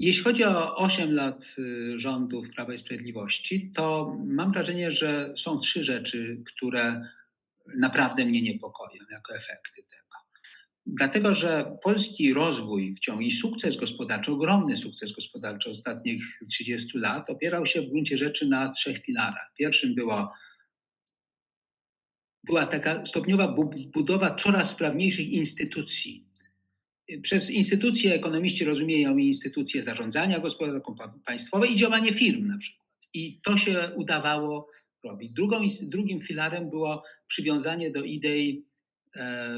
Jeśli chodzi o 8 lat y, rządów Prawa i Sprawiedliwości, to mam wrażenie, że są trzy rzeczy, które naprawdę mnie niepokoją jako efekty tego. Dlatego, że polski rozwój w ciągu i sukces gospodarczy, ogromny sukces gospodarczy ostatnich 30 lat opierał się w gruncie rzeczy na trzech filarach. Pierwszym była, była taka stopniowa budowa coraz sprawniejszych instytucji. Przez instytucje ekonomiści rozumieją instytucje zarządzania gospodarką państwową i działanie firm na przykład. I to się udawało robić. Drugą, drugim filarem było przywiązanie do idei e,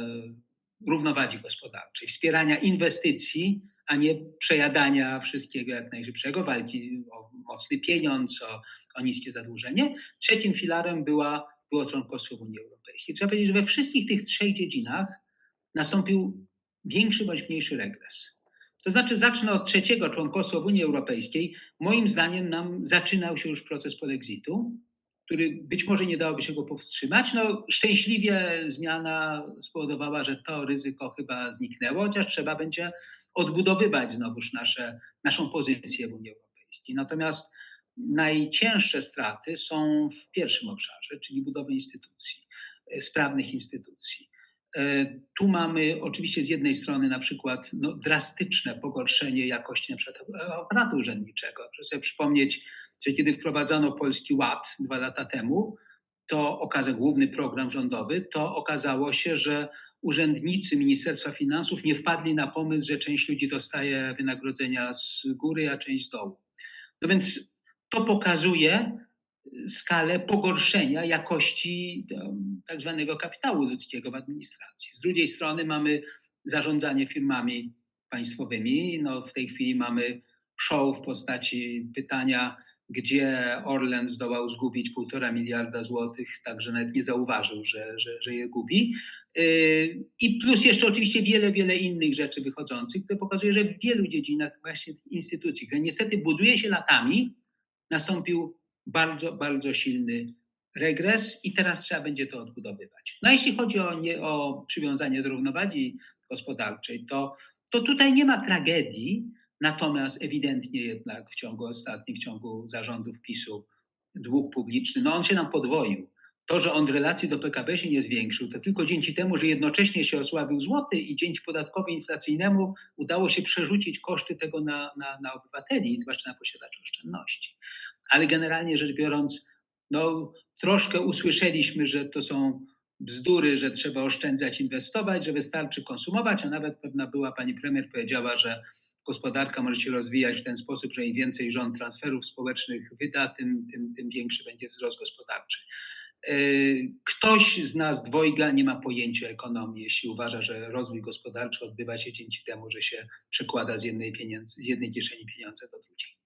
równowagi gospodarczej, wspierania inwestycji, a nie przejadania wszystkiego jak najszybszego, walki o mocny pieniądz, o, o niskie zadłużenie. Trzecim filarem była, było członkostwo w Unii Europejskiej. Trzeba powiedzieć, że we wszystkich tych trzech dziedzinach nastąpił większy bądź mniejszy regres. To znaczy, zacznę od trzeciego członkostwa w Unii Europejskiej. Moim zdaniem nam zaczynał się już proces polexitu który być może nie dałoby się go powstrzymać. No, szczęśliwie zmiana spowodowała, że to ryzyko chyba zniknęło, chociaż trzeba będzie odbudowywać znowuż nasze, naszą pozycję w Unii Europejskiej. Natomiast najcięższe straty są w pierwszym obszarze, czyli budowy instytucji, e, sprawnych instytucji. E, tu mamy oczywiście z jednej strony na przykład no, drastyczne pogorszenie jakości na przykład aparatu urzędniczego. Proszę sobie przypomnieć, że kiedy wprowadzono Polski Ład dwa lata temu, to okazał główny program rządowy, to okazało się, że urzędnicy Ministerstwa Finansów nie wpadli na pomysł, że część ludzi dostaje wynagrodzenia z góry, a część z dołu. No więc to pokazuje skalę pogorszenia jakości tak zwanego kapitału ludzkiego w administracji. Z drugiej strony mamy zarządzanie firmami państwowymi. No w tej chwili mamy show w postaci pytania, gdzie Orlen zdołał zgubić półtora miliarda złotych, także nawet nie zauważył, że, że, że je gubi. Yy, I plus jeszcze oczywiście wiele, wiele innych rzeczy wychodzących, które pokazuje, że w wielu dziedzinach właśnie instytucji, które niestety buduje się latami, nastąpił bardzo, bardzo silny regres i teraz trzeba będzie to odbudowywać. No jeśli chodzi o, nie, o przywiązanie do równowagi gospodarczej, to, to tutaj nie ma tragedii, Natomiast ewidentnie jednak w ciągu ostatnich, w ciągu zarządów PiSu dług publiczny, no on się nam podwoił. To, że on w relacji do PKB się nie zwiększył, to tylko dzięki temu, że jednocześnie się osłabił złoty i dzięki podatkowi inflacyjnemu udało się przerzucić koszty tego na, na, na obywateli, zwłaszcza na posiadaczy oszczędności. Ale generalnie rzecz biorąc, no, troszkę usłyszeliśmy, że to są bzdury, że trzeba oszczędzać, inwestować, że wystarczy konsumować, a nawet pewna była pani premier powiedziała, że gospodarka może się rozwijać w ten sposób, że im więcej rząd transferów społecznych wyda, tym, tym, tym większy będzie wzrost gospodarczy. E, ktoś z nas dwojga nie ma pojęcia ekonomii, jeśli uważa, że rozwój gospodarczy odbywa się dzięki temu, że się przekłada z jednej, pieniędzy, z jednej kieszeni pieniądze do drugiej.